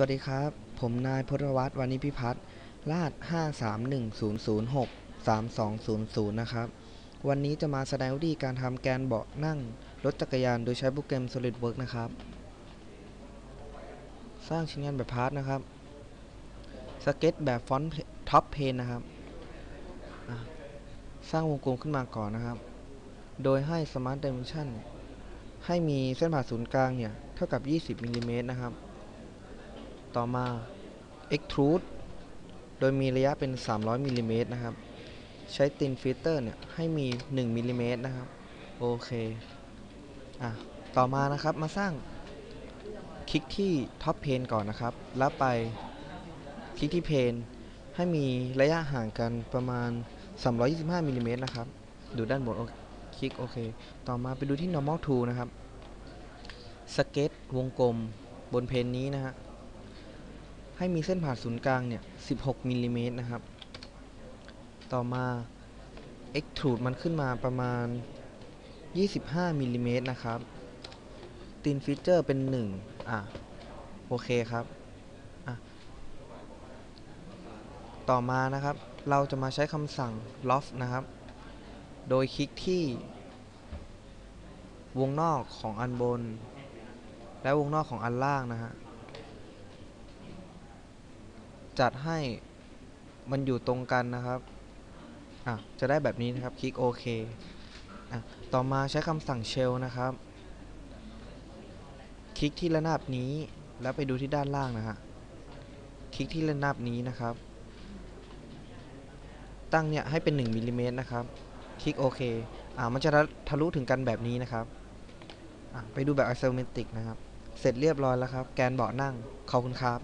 สวัสดีครับ ผมนายพลวัตวานิพิพัฒน์รหัส53100632200 นะครับ วันนี้จะมาแสดงวิธีการทำแกนเบาะนั่ง รถจักรยานโดยใช้โปรแกรม SolidWorks นะครับ สร้างชิ้นงานแบบพาร์ทนะครับ สเก็ตแบบฟอนต์ท็อปเพนนะครับ สร้างวงกลมขึ้นมาก่อนนะครับ โดยให้ Smart Dimension ให้มีเส้นผ่าศูนย์กลางเนี่ย เท่ากับ 20มิลลิเมตรนะครับ ต่อมา extrude โดยมีระยะเป็น 300มิลลิเมตรนะครับ ใช้ตินฟิลเตอร์เนี่ย ให้มี 1มิลลิเมตรนะครับ โอเค อะ ต่อมานะครับมาสร้างคลิกที่ท็อปเพนก่อนนะครับ แล้วไปคลิกที่เพนให้มีระยะห่างกันประมาณ 325มิลลิเมตรนะครับ ดูด้านบนโอคลิกโอเค ต่อมาไปดูที่ normal tool นะครับ สเก็ตวงกลมบนเพนนี้นะฮะ ให้มีเส้นผ่าศูนย์กลางเนี่ย 16มิลลิเมตรนะครับ ต่อมา extrude มันขึ้นมาประมาณ 25มิลลิเมตรนะครับตีนฟีเจอร์เป็น 1 อะ โอเคครับ อะ ต่อมานะครับ เราจะมาใช้คำสั่ง loft นะครับ โดยคลิกที่ วงนอกของอันบน และวงนอกของอันล่างนะฮะ จัดให้มันอยู่ตรงกันนะครับอะจะได้แบบนี้นะครับ คลิกโอเคอะต่อมาใช้คำสั่ง shell นะครับ คลิกที่ระนาบนี้แล้วไปดูที่ด้านล่างนะฮะ คลิกที่ระนาบนี้นะครับ ตั้งเนี่ยให้เป็น 1มิลลิเมตรนะครับ คลิกโอเคอ่ามันจะทะลุถึงกันแบบนี้นะครับอะไปดูแบบ isometric นะครับ เสร็จเรียบร้อยแล้วครับ แกนเบาะนั่ง ขอบคุณครับ